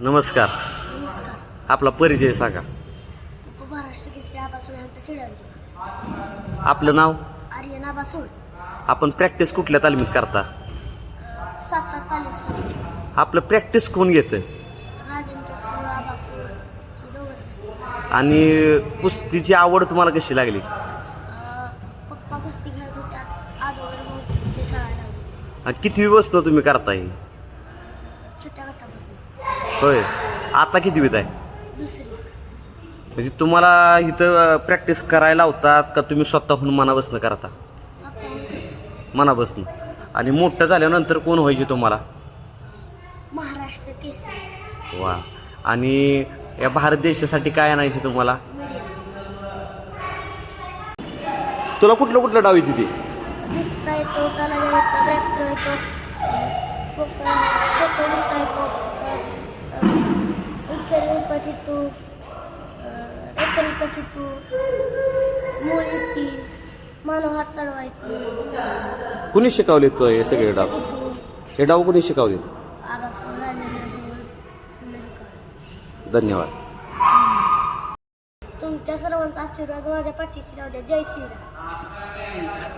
नमस्कार. नमस्कार. आपला परिचय सांगा. उपमहाराष्ट्र केसरी आबासून यांचा चिडवली आपलं नाव? आर्यन आबासून आपण प्रॅक्टिस कुठल्या तालमीत करता? सातार आपलं प्रॅक्टिस कोण घेतं राजेंद्र सूळ हे आणि कुस्तीची आवड तुम्हाला कशी लागली? पप्पा कुस्ती खेळत होते आ- अगोदर मग ते खेळायला लागले आणि किती बसणं तुम्ही करताय? होय. आता किती आहे? दुसरी. म्हणजे तुम्हाला इथं प्रॅक्टिस करायला लावतात का तुम्ही स्वतःहून मनापासनं करता? मनापासनं. आणि मोठं झाल्यानंतर कोण व्हायचे तुम्हाला? महाराष्ट्र केसरी. वा. आणि या भारत देशासाठी काय आणायचे तुम्हाला? तुला कुठलं कुठलं डाव येते ते दिसता येतो त्याला येतो ट्रॅक्टर येतो पोकळ पोकळ दिसता येतो इकडे पटितू एकरी कशी तू? मूळ येते मानव हात चढवा येतो कुणी शिकवले तो हे सगळे डाव? हे डाव कुणी शिकवले? आबासून राजेंद्र शिवून धन्यवाद. तुमच्या सर्वांचा आशीर्वाद माझ्या पाठीशी राहू द्या. जय श्रीराम.